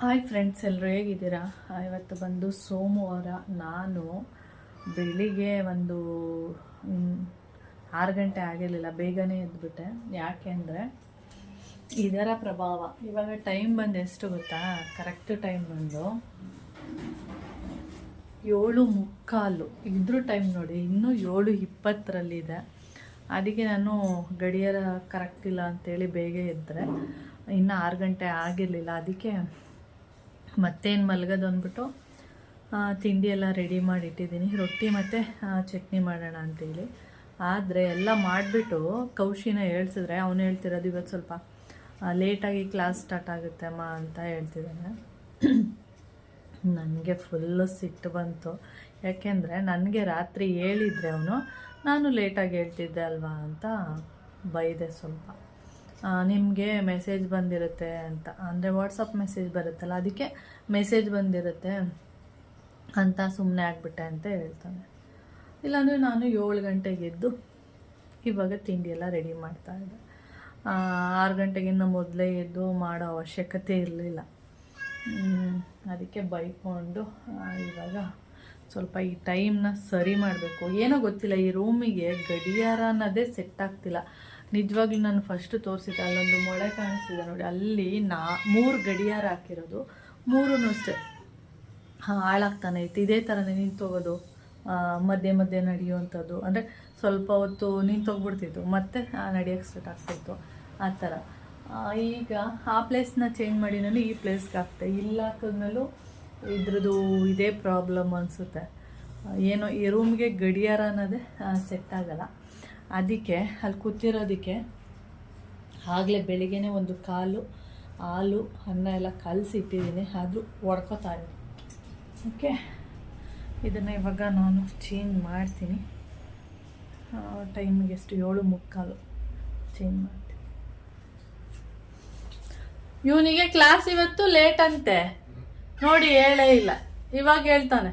Hi friends ಎಲ್ಲರೂ ಹೇಗಿದ್ದೀರಾ? ಇವತ್ತು ಬಂದು ಸೋಮವಾರ ನಾನು ಬೆಳಿಗ್ಗೆ ಒಂದು ಆರು ಗಂಟೆ ಆಗಿರಲಿಲ್ಲ, ಬೇಗನೆ ಎದ್ಬಿಟ್ಟೆ. ಯಾಕೆ ಅಂದರೆ ಇದರ ಪ್ರಭಾವ. ಇವಾಗ ಟೈಮ್ ಬಂದು ಎಷ್ಟು ಗೊತ್ತಾ? ಕರೆಕ್ಟ್ ಟೈಮ್ ಬಂದು ಏಳು ಮುಕ್ಕಾಲು. ಇದ್ರೂ ಟೈಮ್ ನೋಡಿ, ಇನ್ನೂ ಏಳು ಇಪ್ಪತ್ತರಲ್ಲಿದೆ ಅದಕ್ಕೆ ನಾನು ಗಡಿಯಾರ ಕರೆಕ್ಟ್ ಇಲ್ಲ ಅಂತೇಳಿ ಬೇಗ ಎದ್ದರೆ ಇನ್ನು ಆರು ಗಂಟೆ ಆಗಿರಲಿಲ್ಲ. ಅದಕ್ಕೆ ಮತ್ತೇನು ಮಲಗೋದು ಅಂದ್ಬಿಟ್ಟು ತಿಂಡಿ ಎಲ್ಲ ರೆಡಿ ಮಾಡಿ ಇಟ್ಟಿದ್ದೀನಿ ರೊಟ್ಟಿ ಮತ್ತು ಚಟ್ನಿ ಮಾಡೋಣ ಅಂತೇಳಿ. ಆದರೆ ಎಲ್ಲ ಮಾಡಿಬಿಟ್ಟು ಕೌಶಿನ ಹೇಳ್ಸಿದ್ರೆ, ಅವನು ಹೇಳ್ತಿರೋದು ಇವತ್ತು ಸ್ವಲ್ಪ ಲೇಟಾಗಿ ಕ್ಲಾಸ್ ಸ್ಟಾರ್ಟ್ ಆಗುತ್ತೆ ಅಮ್ಮ ಅಂತ ಹೇಳ್ತಿದ್ದಾನೆ. ನನಗೆ ಫುಲ್ಲು ಸಿಟ್ಟು ಬಂತು. ಯಾಕೆಂದರೆ ನನಗೆ ರಾತ್ರಿ ಹೇಳಿದರೆ ಅವನು, ನಾನು ಲೇಟಾಗಿ ಹೇಳ್ತಿದ್ದೆ ಅಲ್ವಾ? ಅಂತ ಬೈದೆ ಸ್ವಲ್ಪ. ನಿಮಗೆ ಮೆಸೇಜ್ ಬಂದಿರುತ್ತೆ ಅಂತ. ಅಂದರೆ ವಾಟ್ಸಪ್ ಮೆಸೇಜ್ ಬರುತ್ತಲ್ಲ, ಅದಕ್ಕೆ ಮೆಸೇಜ್ ಬಂದಿರುತ್ತೆ ಅಂತ ಸುಮ್ಮನೆ ಆಗಿಬಿಟ್ಟೆ ಅಂತ ಹೇಳ್ತಾನೆ. ಇಲ್ಲಾಂದರೆ ನಾನು ಏಳು ಗಂಟೆಗೆ ಎದ್ದು ಇವಾಗ ತಿಂಡಿ ಎಲ್ಲ ರೆಡಿ ಮಾಡ್ತಾ ಇದ್ದೆ. ಆರು ಗಂಟೆಗಿಂತ ಮೊದಲೇ ಎದ್ದು ಮಾಡೋ ಅವಶ್ಯಕತೆ ಇರಲಿಲ್ಲ. ಅದಕ್ಕೆ ಬೈಕೊಂಡು ಇವಾಗ ಸ್ವಲ್ಪ ಈ ಟೈಮ್ನ ಸರಿ ಮಾಡಬೇಕು. ಏನೋ ಗೊತ್ತಿಲ್ಲ, ಈ ರೂಮಿಗೆ ಗಡಿಯಾರ ಅನ್ನೋದೇ ಸೆಟ್ ಆಗ್ತಿಲ್ಲ. ನಿಜವಾಗ್ಲೂ ನಾನು ಫಸ್ಟ್ ತೋರಿಸಿದ್ದೆ, ಅಲ್ಲೊಂದು ಮೊಳೆ ಕಾಣಿಸ್ತಿದೆ ನೋಡಿ, ಅಲ್ಲಿ ನಾ, ಮೂರು ಗಡಿಯಾರ ಹಾಕಿರೋದು. ಮೂರೂ ಅಷ್ಟೇ. ಹಾಳಾಗ್ತಾನೆ, ಇತ್ತು. ಇದೇ ಥರನೇ ನಿಂತೋಗೋದು ಮಧ್ಯೆ ಮಧ್ಯೆ ನಡೆಯುವಂಥದ್ದು. ಅಂದರೆ ಸ್ವಲ್ಪ ಹೊತ್ತು ನಿಂತೋಗ್ಬಿಡ್ತಿತ್ತು ಮತ್ತೆ ನಡೆಯೋಕ್ಕೆ ಸ್ಟಾರ್ಟ್ ಆಗ್ತಾಯಿತ್ತು ಆ ಥರ. ಈಗ ಆ ಪ್ಲೇಸ್ನ ಚೇಂಜ್ ಮಾಡಿ ನಾನು ಈ ಪ್ಲೇಸ್ಗೆ ಹಾಕ್ತೆ. ಇಲ್ಲ ಹಾಕಿದ್ಮೇಲೂ ಇದ್ರದ್ದು ಇದೇ ಪ್ರಾಬ್ಲಮ್ ಅನಿಸುತ್ತೆ. ಏನೋ ಈ ರೂಮ್ಗೆ ಗಡಿಯಾರ ಅನ್ನೋದೇ ಸೆಟ್ ಆಗಲ್ಲ. ಅದಕ್ಕೆ, ಅಲ್ಲಿ ಕೂತಿರೋದಕ್ಕೆ ಆಗಲೇ ಬೆಳಿಗ್ಗೆ ಒಂದು ಕಾಲು, ಹಾಲು, ಅನ್ನ ಎಲ್ಲ ಕಲಸಿ ಇಟ್ಟಿದ್ದೀನಿ ಆದರೂ ಇದ್ದೀನಿ. ಓಕೆ ಇದನ್ನು ಇವಾಗ ನಾನು ಚೇಂಜ್ ಮಾಡ್ತೀನಿ. ಟೈಮಿಗೆ ಎಷ್ಟು? ಏಳು ಮುಕ್ಕಾಲು. ಚೇಂಜ್ ಮಾಡ್ತೀನಿ. ಇವನಿಗೆ ಕ್ಲಾಸ್ ಇವತ್ತು ಲೇಟ್ ಅಂತೆ. ನೋಡಿ, ಹೇಳೇ ಇಲ್ಲ. ಇವಾಗ ಹೇಳ್ತಾನೆ.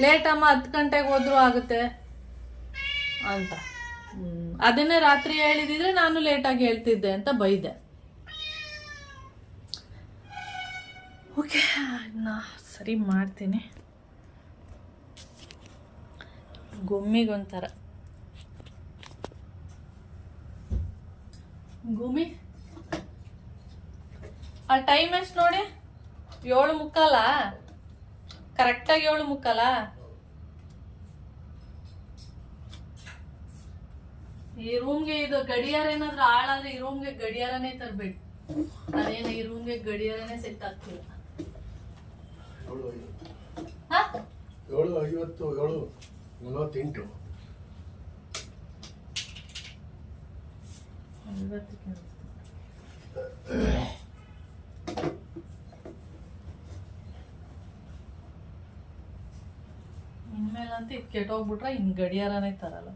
ಲೇಟಮ್ಮ ಹತ್ತು ಗಂಟೆಗೆ ಹೋದ್ರೂ ಆಗುತ್ತೆ. ಅಂತ. ಅದನ್ನೇ ರಾತ್ರಿ ಹೇಳಿದಿದ್ರೆ ನಾನು ಲೇಟಾಗಿ ಹೇಳ್ತಿದ್ದೆ ಅಂತ ಬೈದೆ. ಓಕೆ ನಾ ಸರಿ ಮಾಡ್ತೀನಿ. ಗುಮ್ಮಿಗೊಂಥರ. ಗುಮ್ಮಿ? ಆ ಟೈಮ್ ಎಷ್ಟು ನೋಡಿ? ಏಳು ಮುಕ್ಕಾಲ? ಕರೆಕ್ಟಾಗಿ ಏಳು ಮುಕ್ಕಾಲ? ಈ ರೂಮ್ಗೆ ಇದು ಗಡಿಯಾರ ಏನಾದ್ರೂ ಹಾಳಾದ್ರೆ ಈ ರೂಮ್ಗೆ ಗಡಿಯಾರನೇ ತರಬೇಕು ಅದೇನ ಈ ರೂಮ್ಗೆ ಗಡಿಯಾರನೇ ಸೆಟ್ ಆಗ್ತಿಲ್ಲ. ಏಳು ಐವತ್ತು ಏಳು ನಲವತ್ತೆಂಟು. ಇನ್ಮೇಲಂತೂ ಇದು ಕೆಟ್ಟೋಗ್ಬಿಟ್ರೆ ಇನ್ ಗಡಿಯಾರನೇ ತರಲ್ಲ.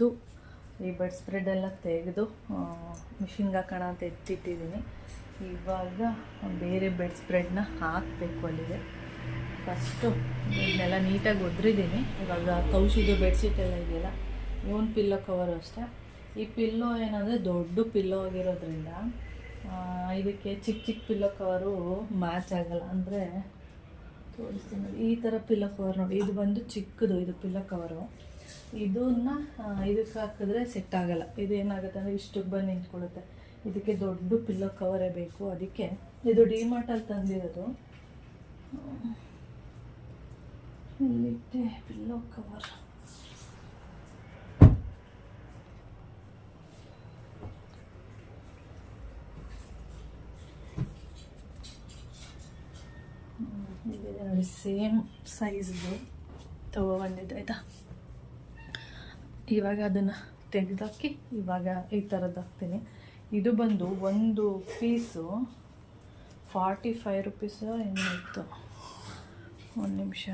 ಬೆಳಿಗ್ಗೆ ಈ ಬೆಡ್ ಸ್ಪ್ರೆಡ್ ಎಲ್ಲ ತೆಗೆದು ಮಿಷಿನ್ಗೆ ಹಾಕೋಣ ಅಂತ ಎತ್ತಿಟ್ಟಿದ್ದೀನಿ. ಇವಾಗ ಬೇರೆ ಬೆಡ್ ಸ್ಪ್ರೆಡ್ನ ಹಾಕಬೇಕು ಅಲ್ಲಿಗೆ. ಫಸ್ಟು ಇದನ್ನೆಲ್ಲ ನೀಟಾಗಿ ಒದ್ರಿದ್ದೀನಿ. ಇವಾಗ ಕೌಶಿದು ಬೆಡ್ಶೀಟ್ ಎಲ್ಲ ಇದೆಯಲ್ಲ ಇವನ್ ಪಿಲ್ಲೋ ಕವರು ಅಷ್ಟೇ. ಈ ಪಿಲ್ಲೋ ಏನಂದರೆ ದೊಡ್ಡ ಪಿಲ್ಲೋ ಆಗಿರೋದ್ರಿಂದ ಇದಕ್ಕೆ ಚಿಕ್ಕ ಚಿಕ್ಕ ಪಿಲ್ಲೋ ಕವರು ಮ್ಯಾಚ್ ಆಗಲ್ಲ. ಅಂದರೆ ತೋರಿಸ್ತೀನಿ ಈ ಥರ ಪಿಲ್ಲೋ ಕವರ್ ನೋಡಿ, ಇದು ಬಂದು ಚಿಕ್ಕದು, ಇದು ಪಿಲ್ಲೋ ಕವರು ಇದನ್ನ ಇದಕ್ಕೆ ಹಾಕಿದ್ರೆ ಸೆಟ್ ಆಗಲ್ಲ. ಇದು ಏನಾಗುತ್ತೆ ಅಂದರೆ ಇಷ್ಟಕ್ಕೆ ಬಂದು ನಿಂತ್ಕೊಳ್ಳುತ್ತೆ. ಇದಕ್ಕೆ ದೊಡ್ಡ ಪಿಲ್ಲೋ ಕವರೇ ಬೇಕು. ಅದಕ್ಕೆ ಇದು ಡಿಮಾರ್ಟಲ್ಲಿ ತಂದಿರೋದು. ಇಲ್ಲಿಟ್ಟೆ ಪಿಲ್ಲೋ ಕವರ್ ಸೇಮ್ ಸೈಜ್ದು ತಗೊಬಂದಿದ್ದು ಆಯಿತಾ? ಇವಾಗ ಅದನ್ನು ತೆಗೆದಾಕಿ ಇವಾಗ ಈ ಥರದ್ದು ಹಾಕ್ತೀನಿ ಇದು ಬಂದು ಒಂದು ಪೀಸು ಫಾರ್ಟಿ ಫೈವ್ ರುಪೀಸ್ ಏನಿತ್ತು? ಒಂದು ನಿಮಿಷ.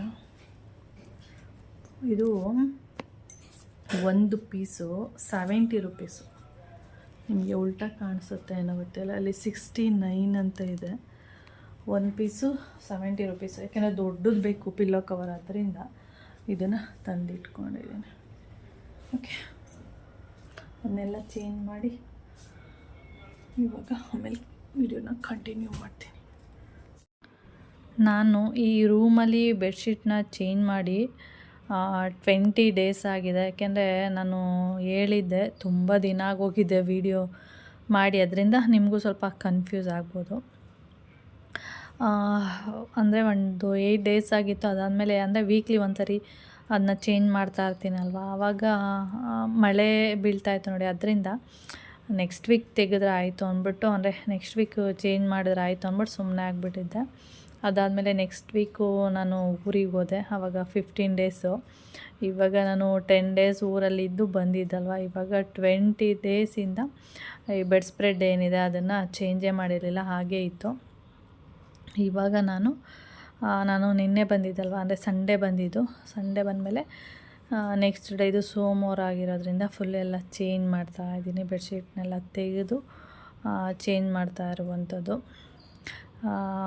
ಇದು ಒಂದು ಪೀಸು ಸೆವೆಂಟಿ ರುಪೀಸು. ನಿಮಗೆ ಉಲ್ಟಾ ಕಾಣಿಸುತ್ತೆ ಏನೋ ಗೊತ್ತಿಲ್ಲ. ಅಲ್ಲಿ ಸಿಕ್ಸ್ಟಿ ನೈನ್ ಅಂತ ಇದೆ. ಒಂದು ಪೀಸು ಸೆವೆಂಟಿ ರುಪೀಸ್. ಯಾಕೆಂದರೆ ದೊಡ್ಡದು ಬೇಕು, ಪಿಲ್ಲೋ ಕವರ್ ಆದ್ದರಿಂದ ಇದನ್ನು ತಂದಿಟ್ಕೊಂಡಿದ್ದೀನಿ. ಓಕೆ ಅದನ್ನೆಲ್ಲ ಚೇಂಜ್ ಮಾಡಿ ಇವಾಗ ಆಮೇಲೆ ವಿಡಿಯೋನ ಕಂಟಿನ್ಯೂ ಮಾಡ್ತೀನಿ. ನಾನು ಈ ರೂಮಲ್ಲಿ ಬೆಡ್ಶೀಟ್ನ ಚೇಂಜ್ ಮಾಡಿ ಟ್ವೆಂಟಿ ಡೇಸ್ ಆಗಿದೆ. ಯಾಕೆಂದರೆ ನಾನು ಹೇಳಿದ್ದೆ, ತುಂಬ ದಿನ ಆಗೋಗಿದ್ದೆ ವಿಡಿಯೋ ಮಾಡಿ. ಅದರಿಂದ ನಿಮಗೂ ಸ್ವಲ್ಪ ಕನ್ಫ್ಯೂಸ್ ಆಗ್ಬೋದು. ಅಂದರೆ ಒಂದು ಏಯ್ಟ್ ಡೇಸ್ ಆಗಿತ್ತು. ಅದಾದಮೇಲೆ ಅಂದರೆ ವೀಕ್ಲಿ ಒಂದು ಸರಿ ಅದನ್ನ ಚೇಂಜ್ ಮಾಡ್ತಾ ಇರ್ತೀನಲ್ವ? ಆವಾಗ ಮಳೆ ಬೀಳ್ತಾಯಿತ್ತು ನೋಡಿ, ಅದರಿಂದ ನೆಕ್ಸ್ಟ್ ವೀಕ್ ತೆಗೆದ್ರೆ ಆಯಿತು ಅಂದ್ಬಿಟ್ಟು, ಅಂದರೆ ನೆಕ್ಸ್ಟ್ ವೀಕ್ ಚೇಂಜ್ ಮಾಡಿದ್ರೆ ಆಯಿತು ಅಂದ್ಬಿಟ್ಟು ಸುಮ್ಮನೆ ಆಗಿಬಿಟ್ಟಿದ್ದೆ. ಅದಾದಮೇಲೆ ನೆಕ್ಸ್ಟ್ ವೀಕು ನಾನು ಊರಿಗೆ ಹೋದೆ ಆವಾಗ ಫಿಫ್ಟೀನ್ ಡೇಸು ಇವಾಗ ನಾನು ಟೆನ್ ಡೇಸ್ ಊರಲ್ಲಿ ಇದ್ದು ಬಂದಿದ್ದಲ್ವ? ಇವಾಗ ಟ್ವೆಂಟಿ ಡೇಸಿಂದ ಈ ಬೆಡ್ ಸ್ಪ್ರೆಡ್ ಏನಿದೆ ಅದನ್ನು ಚೇಂಜೇ ಮಾಡಿರಲಿಲ್ಲ, ಹಾಗೇ ಇತ್ತು. ಇವಾಗ ನಾನು ನಾನು ನಿನ್ನೆ ಬಂದಿದ್ದಲ್ವ? ಅಂದರೆ ಸಂಡೇ ಬಂದಿದ್ದು. ಸಂಡೇ ಬಂದಮೇಲೆ ನೆಕ್ಸ್ಟ್ ಡೇ ಇದು ಸೋಮವಾರ ಆಗಿರೋದ್ರಿಂದ ಫುಲ್ ಎಲ್ಲ ಚೇಂಜ್ ಮಾಡ್ತಾ ಇದ್ದೀನಿ. ಬೆಡ್ಶೀಟ್ನೆಲ್ಲ ತೆಗೆದು ಚೇಂಜ್ ಮಾಡ್ತಾ ಇರುವಂಥದ್ದು.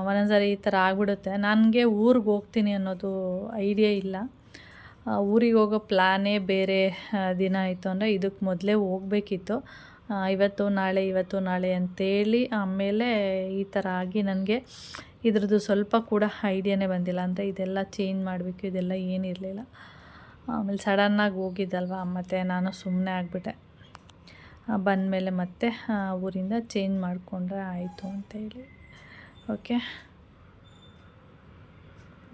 ಒಂದೊಂದ್ಸರಿ ಈ ಥರ ಆಗಿಬಿಡುತ್ತೆ. ನನಗೆ ಊರಿಗೆ ಹೋಗ್ತೀನಿ ಅನ್ನೋದು ಐಡಿಯಾ ಇಲ್ಲ. ಊರಿಗೆ ಹೋಗೋ ಪ್ಲ್ಯಾನೇ ಬೇರೆ ದಿನ ಆಯಿತು ಅಂದರೆ ಇದಕ್ಕೆ ಮೊದಲೇ ಹೋಗಬೇಕಿತ್ತು. ಇವತ್ತು ನಾಳೆ ಇವತ್ತು ನಾಳೆ ಅಂತೇಳಿ ಆಮೇಲೆ ಈ ಥರ ಆಗಿ ನನಗೆ ಇದ್ರದ್ದು ಸ್ವಲ್ಪ ಕೂಡ ಐಡಿಯಾನೇ ಬಂದಿಲ್ಲ. ಅಂದರೆ ಇದೆಲ್ಲ ಚೇಂಜ್ ಮಾಡಬೇಕು, ಇದೆಲ್ಲ ಏನಿರಲಿಲ್ಲ ಆಮೇಲೆ ಸಡನ್ನಾಗಿ ಹೋಗಿದ್ದಲ್ವ ಮತ್ತು ನಾನು ಸುಮ್ಮನೆ ಆಗಿಬಿಟ್ಟೆ. ಬಂದಮೇಲೆ ಮತ್ತೆ ಊರಿಂದ ಚೇಂಜ್ ಮಾಡಿಕೊಂಡ್ರೆ ಆಯಿತು ಅಂತೇಳಿ ಓಕೆ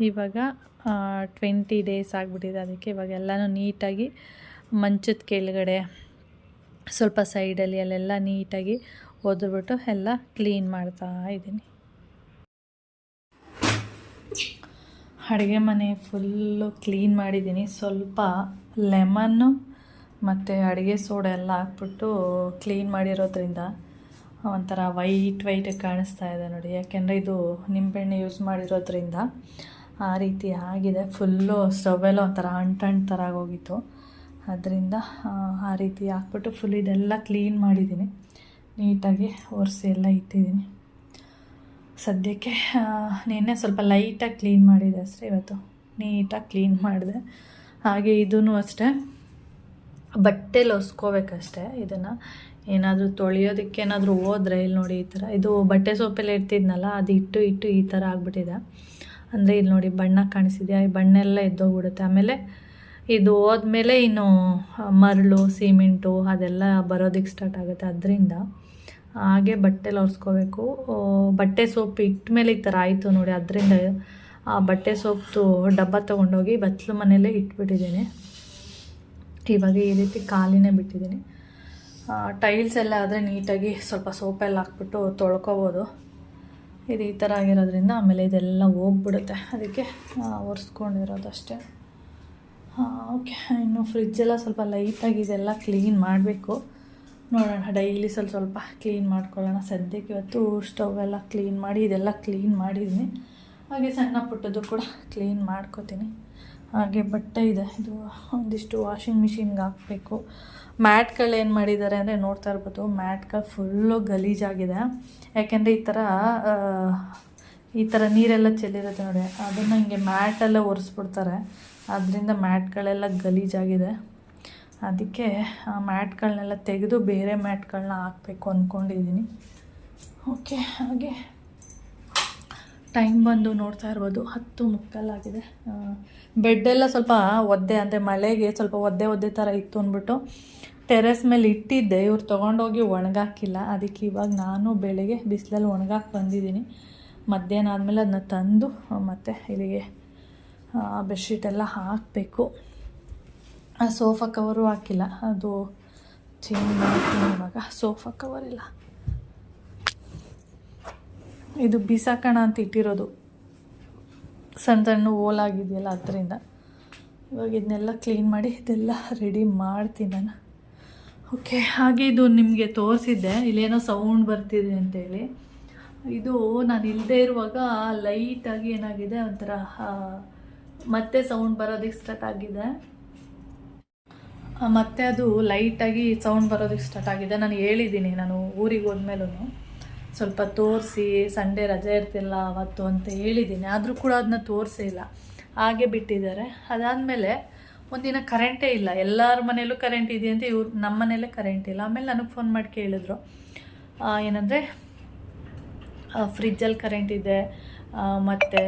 ಇವಾಗ ಟ್ವೆಂಟಿ ಡೇಸ್ ಆಗಿಬಿಟ್ಟಿದೆ ಅದಕ್ಕೆ. ಇವಾಗ ಎಲ್ಲನೂ ನೀಟಾಗಿ ಮಂಚದ ಕೆಳಗಡೆ, ಸ್ವಲ್ಪ ಸೈಡಲ್ಲಿ ಅಲ್ಲೆಲ್ಲ ನೀಟಾಗಿ ಒದ್ಬಿಟ್ಟು ಎಲ್ಲ ಕ್ಲೀನ್ ಮಾಡ್ತಾ ಇದ್ದೀನಿ. ಅಡುಗೆ ಮನೆ ಫುಲ್ಲು ಕ್ಲೀನ್ ಮಾಡಿದ್ದೀನಿ. ಸ್ವಲ್ಪ ಲೆಮನ್ನು ಮತ್ತು ಅಡುಗೆ ಸೋಡ ಎಲ್ಲ ಹಾಕ್ಬಿಟ್ಟು ಕ್ಲೀನ್ ಮಾಡಿರೋದ್ರಿಂದ ಒಂಥರ ವೈಟ್ ವೈಟ್ ಕಾಣಿಸ್ತಾ ಇದೆ ನೋಡಿ. ಯಾಕೆಂದರೆ ಇದು ನಿಂಬೆಹಣ್ಣು ಯೂಸ್ ಮಾಡಿರೋದ್ರಿಂದ ಆ ರೀತಿ ಆಗಿದೆ. ಫುಲ್ಲು ಸ್ಟವೆಲ್ಲ ಒಂಥರ ಅಂಟಂಟು ಥರ ಆಗೋಗಿತ್ತು. ಅದರಿಂದ, ಆ ರೀತಿ ಹಾಕ್ಬಿಟ್ಟು ಫುಲ್ ಇದೆಲ್ಲ ಕ್ಲೀನ್ ಮಾಡಿದ್ದೀನಿ. ನೀಟಾಗಿ ಒರೆಸಿ ಎಲ್ಲ ಇಟ್ಟಿದ್ದೀನಿ. ಸದ್ಯಕ್ಕೆ ನಿನ್ನೆ ಸ್ವಲ್ಪ ಲೈಟಾಗಿ ಕ್ಲೀನ್ ಮಾಡಿದೆ ಅಷ್ಟೇ ಇವತ್ತು. ನೀಟಾಗಿ ಕ್ಲೀನ್ ಮಾಡಿದೆ. ಹಾಗೆ ಇದೂ ಅಷ್ಟೇ. ಬಟ್ಟೆ ಲೋಸ್ಕೋಬೇಕಷ್ಟೆ ಇದನ್ನು. ಏನಾದರೂ ತೊಳೆಯೋದಕ್ಕೆ ಏನಾದರೂ ಹೋದ್ರೆ ಇಲ್ಲಿ ನೋಡಿ ಈ ಥರ. ಇದು ಬಟ್ಟೆ ಸೋಪೆಲ್ಲ ಇಡ್ತಿದ್ನಲ್ಲ, ಅದು ಇಟ್ಟು ಇಟ್ಟು ಈ ಥರ ಆಗಿಬಿಟ್ಟಿದೆ. ಅಂದರೆ ಇಲ್ಲಿ ನೋಡಿ ಬಣ್ಣ ಕಾಣಿಸಿದೆಯಾ ಈ ಬಣ್ಣ ಎಲ್ಲ ಎದ್ದೋಗ್ಬಿಡುತ್ತೆ. ಆಮೇಲೆ ಇದು ಹೋದ್ಮೇಲೆ ಇನ್ನು ಮರಳು, ಸಿಮೆಂಟು ಅದೆಲ್ಲ ಬರೋದಕ್ಕೆ ಸ್ಟಾರ್ಟ್ ಆಗುತ್ತೆ. ಅದರಿಂದ ಹಾಗೆ ಬಟ್ಟೆಲಿ ಒರೆಸ್ಕೋಬೇಕು ಬಟ್ಟೆ ಸೋಪ್ ಇಟ್ಟ ಮೇಲೆ ಈ ಥರ ಆಯಿತು ನೋಡಿ, ಅದರಿಂದ, ಆ ಬಟ್ಟೆ ಸೋಪ್ದು ಡಬ್ಬ ತೊಗೊಂಡೋಗಿ ಬತ್ತಲು ಮನೆಯಲ್ಲೇ ಇಟ್ಬಿಟ್ಟಿದ್ದೀನಿ. ಇವಾಗ ಈ ರೀತಿ ಖಾಲಿನೇ ಬಿಟ್ಟಿದ್ದೀನಿ. ಟೈಲ್ಸ್ ಎಲ್ಲ ಆದರೆ ನೀಟಾಗಿ ಸ್ವಲ್ಪ ಸೋಪೆಲ್ಲ ಹಾಕ್ಬಿಟ್ಟು ತೊಳ್ಕೊಬೋದು. ಇದು ಈ ಥರ ಆಗಿರೋದ್ರಿಂದ ಆಮೇಲೆ ಇದೆಲ್ಲ ಹೋಗ್ಬಿಡುತ್ತೆ. ಅದಕ್ಕೆ ಒರೆಸ್ಕೊಂಡಿರೋದು ಅಷ್ಟೇ. ಓಕೆ, ಇನ್ನು ಫ್ರಿಜ್ಜೆಲ್ಲ ಸ್ವಲ್ಪ ಲೈಟಾಗಿ ಇದೆಲ್ಲ ಕ್ಲೀನ್ ಮಾಡಬೇಕು. ನೋಡೋಣ, ಡೈಲಿ ಸ್ವಲ್ಪ ಸ್ವಲ್ಪ ಕ್ಲೀನ್ ಮಾಡ್ಕೊಳ್ಳೋಣ. ಸದ್ಯಕ್ಕೆ ಇವತ್ತು ಸ್ಟವ್ ಎಲ್ಲ ಕ್ಲೀನ್ ಮಾಡಿ, ಇದೆಲ್ಲ ಕ್ಲೀನ್ ಮಾಡಿದ್ದೀನಿ ಹಾಗೆ ಸಣ್ಣ ಪುಟ್ಟದ್ದು ಕೂಡ ಕ್ಲೀನ್ ಮಾಡ್ಕೋತೀನಿ. ಹಾಗೆ ಬಟ್ಟೆ ಇದೆ. ಇದು ಒಂದಿಷ್ಟು ವಾಷಿಂಗ್ ಮಿಷಿನ್ಗೆ ಹಾಕಬೇಕು. ಮ್ಯಾಟ್ಗಳು ಏನು ಮಾಡಿದ್ದಾರೆ ಅಂದರೆ ನೋಡ್ತಾ ಇರ್ಬೋದು, ಮ್ಯಾಟ್ಗಳು ಫುಲ್ಲು ಗಲೀಜಾಗಿದೆ. ಯಾಕೆಂದರೆ ಈ ಥರ ಈ ಥರ ನೀರೆಲ್ಲ ಚೆಲ್ಲಿರುತ್ತೆ ನೋಡಿ. ಅದನ್ನು ಹಿಂಗೆ ಮ್ಯಾಟೆಲ್ಲ ಒರೆಸ್ಬಿಡ್ತಾರೆ. ಅದರಿಂದ ಮ್ಯಾಟ್ಗಳೆಲ್ಲ ಗಲೀಜಾಗಿದೆ. ಅದಕ್ಕೆ ಆ ಮ್ಯಾಟ್ಗಳನ್ನೆಲ್ಲ ತೆಗೆದು ಬೇರೆ ಮ್ಯಾಟ್ಗಳನ್ನ ಹಾಕಬೇಕು ಅಂದ್ಕೊಂಡಿದ್ದೀನಿ. ಓಕೆ, ಹಾಗೆ ಟೈಮ್ ಬಂದು ನೋಡ್ತಾ ಇರ್ಬೋದು. ಹತ್ತು ಮುಕ್ಕಾಲಾಗಿದೆ. ಬೆಡ್ಡೆಲ್ಲ ಸ್ವಲ್ಪ ಒದ್ದೆ, ಅಂದರೆ ಮಳೆಗೆ ಸ್ವಲ್ಪ ಒದ್ದೆ ಒದ್ದೆ ಥರ ಇತ್ತು ಅಂದ್ಬಿಟ್ಟು ಟೆರೆಸ್ ಮೇಲೆ ಇಟ್ಟಿದ್ದೆ. ಇವ್ರು ತೊಗೊಂಡೋಗಿ ಒಣಗಾಕಿಲ್ಲ. ಅದಕ್ಕೆ ಇವಾಗ ನಾನು ಬೆಳಗ್ಗೆ ಬಿಸಿಲಲ್ಲಿ ಒಣಗಾಕಿ ಬಂದಿದ್ದೀನಿ. ಮಧ್ಯಾಹ್ನ ಆದಮೇಲೆ ಅದನ್ನ ತಂದು ಮತ್ತು ಇಲ್ಲಿಗೆ ಬೆಡ್ಶೀಟೆಲ್ಲ ಹಾಕಬೇಕು. ಸೋಫಾ ಕವರು ಹಾಕಿಲ್ಲ. ಅದು ಚೇಂಜ್ ಮಾಡ್ತೀನಿ ಇವಾಗ. ಸೋಫಾ ಕವರ್ ಇಲ್ಲ ಇದು ಬಿಸಾಕೋಣ ಅಂತ ಇಟ್ಟಿರೋದು. ಸಣ್ಣ ಸಣ್ಣ ಓಲಾಗಿದೆಯಲ್ಲ ಅದರಿಂದ. ಇವಾಗ ಇದನ್ನೆಲ್ಲ ಕ್ಲೀನ್ ಮಾಡಿ ಇದೆಲ್ಲ ರೆಡಿ ಮಾಡ್ತೀನಿ ನಾನು. ಓಕೆ ಹಾಗೆ ಇದು ನಿಮಗೆ ತೋರಿಸಿದ್ದೆ. ಇಲ್ಲೇನೋ ಸೌಂಡ್ ಬರ್ತಿದೆ ಅಂತೇಳಿ. ಇದು ನಾನು ಇಲ್ಲದೆ ಇರುವಾಗ ಲೈಟಾಗಿ ಏನಾಗಿದೆ ಒಂಥರ ಮತ್ತೆ ಸೌಂಡ್ ಬರೋದಕ್ಕೆ ಸ್ಟಾರ್ಟ್ ಆಗಿದೆ. ಆ, ಮತ್ತೆ ಅದು ಲೈಟಾಗಿ ಸೌಂಡ್ ಬರೋದಕ್ಕೆ ಸ್ಟಾರ್ಟ್ ಆಗಿದೆ. ನಾನು ಹೇಳಿದ್ದೀನಿ, ನಾನು ಊರಿಗೆ ಹೋದ್ಮೇಲೂ ಸ್ವಲ್ಪ ತೋರಿಸಿ, ಸಂಡೇ ರಜೆ ಇರ್ತಿಲ್ಲ ಅವತ್ತು ಅಂತ ಹೇಳಿದ್ದೀನಿ. ಆದರೂ ಕೂಡ ಅದನ್ನ ತೋರಿಸೇ ಇಲ್ಲ. ಹಾಗೆ ಬಿಟ್ಟಿದ್ದಾರೆ. ಅದಾದಮೇಲೆ ಒಂದಿನ ಕರೆಂಟೇ ಇಲ್ಲ. ಎಲ್ಲರ ಮನೇಲೂ ಕರೆಂಟ್ ಇದೆ ಅಂತ ಇವ್ರು ನಮ್ಮ ಮನೇಲೇ ಕರೆಂಟ್ ಇಲ್ಲ. ಆಮೇಲೆ ನನಗೆ ಫೋನ್ ಮಾಡಿ ಕೇಳಿದ್ರು. ಏನಂದರೆ ಫ್ರಿಜ್ಜಲ್ಲಿ ಕರೆಂಟ್ ಇದೆ. ಮತ್ತು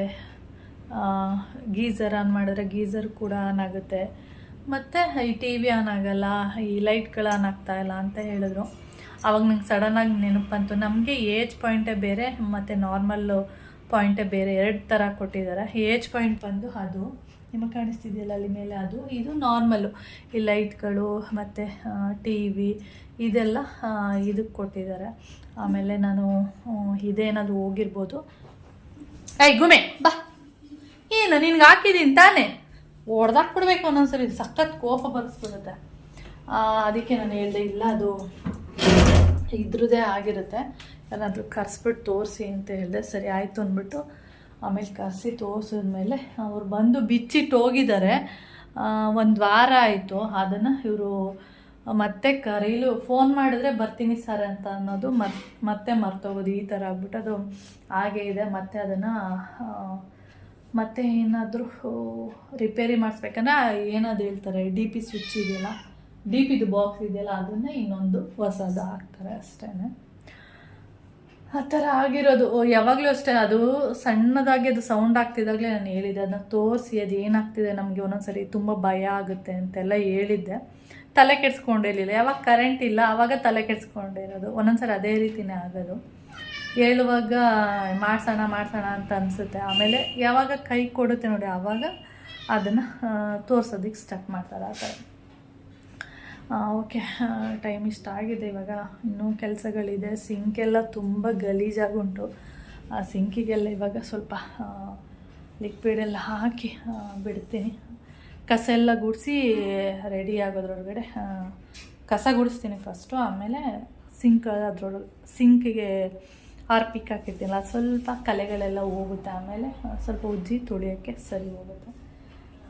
ಗೀಝರ್ ಆನ್ ಮಾಡಿದ್ರೆ ಗೀಝರ್ ಕೂಡ ಆನ್ ಆಗುತ್ತೆ. ಮತ್ತು ಈ ಟಿ ವಿ ಆನ್ ಆಗಲ್ಲ, ಈ ಲೈಟ್ಗಳು ಆನ್ ಆಗ್ತಾಯಿಲ್ಲ ಅಂತ ಹೇಳಿದ್ರು. ಅವಾಗ ನಂಗೆ ಸಡನ್ನಾಗಿ ನೆನಪು ಬಂತು. ನಮಗೆ ಏಜ್ ಪಾಯಿಂಟೇ ಬೇರೆ, ಮತ್ತು ನಾರ್ಮಲ್ಲು ಪಾಯಿಂಟೇ ಬೇರೆ ಎರಡು ಥರ ಕೊಟ್ಟಿದ್ದಾರೆ. ಏಜ್ ಪಾಯಿಂಟ್ ಬಂದು ಅದು, ನಿಮಗೆ ಕಾಣಿಸ್ತಿದೆಯಲ್ಲ ಅಲ್ಲಿ ಮೇಲೆ ಅದು, ಇದು ನಾರ್ಮಲ್ಲು ಈ ಲೈಟ್ಗಳು ಮತ್ತು ಟಿ ವಿ ಇದೆಲ್ಲ ಇದಕ್ಕೆ ಕೊಟ್ಟಿದ್ದಾರೆ. ಆಮೇಲೆ ನಾನು ಇದೇನಾದರೂ ಹೋಗಿರ್ಬೋದು. ಐ ಗುಮೆ ಬಾ. ಏನು, ನಿನ್ಗೆ ಹಾಕಿದ್ದೀನಿ ತಾನೇ? ಹೊಡೆದಾಕ್ಬಿಡ್ಬೇಕು ಒಂದೊಂದ್ಸರಿ, ಸಖತ್ ಕೋಪ ಬರೆಸ್ಬಿಡುತ್ತೆ. ಅದಕ್ಕೆ ನಾನು ಹೇಳಿದೆ, ಇಲ್ಲ, ಅದು ಇದ್ರದ್ದೇ ಆಗಿರುತ್ತೆ. ಯಾರಾದರೂ ಕರೆಸ್ಬಿಟ್ಟು ತೋರಿಸಿ ಅಂತ ಹೇಳಿದೆ, ಸರಿ ಆಯಿತು ಅಂದ್ಬಿಟ್ಟು ಆಮೇಲೆ ಕರೆಸಿ ತೋರಿಸಿದ್ಮೇಲೆ ಅವ್ರು ಬಂದು ಬಿಚ್ಚಿಟ್ಟು ಹೋಗಿದ್ದಾರೆ. ಒಂದು ವಾರ ಆಯಿತು ಅದನ್ನು ಇವರು ಮತ್ತೆ ಕರೀಲು, ಫೋನ್ ಮಾಡಿದ್ರೆ ಬರ್ತೀನಿ ಸರ್ ಅಂತ ಅನ್ನೋದು ಮತ್, ಮತ್ತೆ ಮರ್ತೋಗೋದು, ಈ ಥರ ಆಗ್ಬಿಟ್ಟು ಅದು ಹಾಗೆ ಇದೆ. ಮತ್ತೆ ಅದನ್ನು ಮತ್ತೆ ಏನಾದರೂ ರಿಪೇರಿ ಮಾಡಿಸ್ಬೇಕಂದ್ರೆ ಏನಾದ್ರು ಹೇಳ್ತಾರೆ ಡಿ ಪಿ ಸ್ವಿಚ್ ಇದೆಯಲ್ಲ ಡಿ ಪಿದು ಬಾಕ್ಸ್ ಇದೆಯಲ್ಲ, ಅದನ್ನು ಇನ್ನೊಂದು ಹೊಸದು ಹಾಕ್ತಾರೆ ಅಷ್ಟೇ ಆ ಥರ ಆಗಿರೋದು. ಯಾವಾಗಲೂ ಅಷ್ಟೇ, ಅದು ಸಣ್ಣದಾಗಿ ಅದು ಸೌಂಡ್ ಆಗ್ತಿದ್ದಾಗಲೇ ನಾನು ಹೇಳಿದ್ದೆ, ಅದನ್ನ ತೋರಿಸಿ, ಅದು ಏನಾಗ್ತಿದೆ ನಮಗೆ ಒಂದೊಂದ್ಸರಿ, ತುಂಬ ಭಯ ಆಗುತ್ತೆ ಅಂತೆಲ್ಲ ಹೇಳಿದ್ದೆ. ತಲೆ ಕೆಡ್ಸ್ಕೊಂಡಿರಲಿಲ್ಲ, ಯಾವಾಗ ಕರೆಂಟ್ ಇಲ್ಲ ಆವಾಗ ತಲೆ ಕೆಡ್ಸ್ಕೊಂಡಿರೋದು. ಒಂದೊಂದ್ಸರಿ ಅದೇ ರೀತಿಯೇ ಆಗೋದು. ಹೇಳುವಾಗ, ಮಾಡ್ಸೋಣ ಮಾಡ್ಸೋಣ ಅಂತ ಅನಿಸುತ್ತೆ. ಆಮೇಲೆ ಯಾವಾಗ ಕೈ ಕೊಡುತ್ತೆ ನೋಡಿ, ಆವಾಗ ಅದನ್ನು ತೋರ್ಸೋದಕ್ಕೆ ಸ್ಟಾರ್ಟ್ ಮಾಡ್ತಾರೆ ಆ ಥರ. ಓಕೆ ಟೈಮ್ ಇಷ್ಟ ಆಗಿದೆ ಇವಾಗ. ಇನ್ನೂ ಕೆಲಸಗಳಿದೆ. ಸಿಂಕೆಲ್ಲ ತುಂಬ ಗಲೀಜಾಗುಂಟು. ಆ ಸಿಂಕಿಗೆಲ್ಲ ಇವಾಗ ಸ್ವಲ್ಪ ಲಿಕ್ವಿಡೆಲ್ಲ ಹಾಕಿ ಬಿಡ್ತೀನಿ. ಕಸ ಎಲ್ಲ ಗುಡಿಸಿ ರೆಡಿ ಆಗೋದ್ರೊಳಗಡೆ ಕಸ ಗುಡಿಸ್ತೀನಿ ಫಸ್ಟು ಆಮೇಲೆ ಸಿಂಕ್ ಅದ್ರೊಳಗೆ ಸಿಂಕಿಗೆ ಆರ್ಪಿಕ್ ಹಾಕಿರ್ತೀನಲ್ಲ, ಸ್ವಲ್ಪ ಕಲೆಗಳೆಲ್ಲ ಹೋಗುತ್ತೆ ಆಮೇಲೆ ಸ್ವಲ್ಪ ಉಜ್ಜಿ ತೊಳಿಯೋಕ್ಕೆ ಸರಿ ಹೋಗುತ್ತೆ.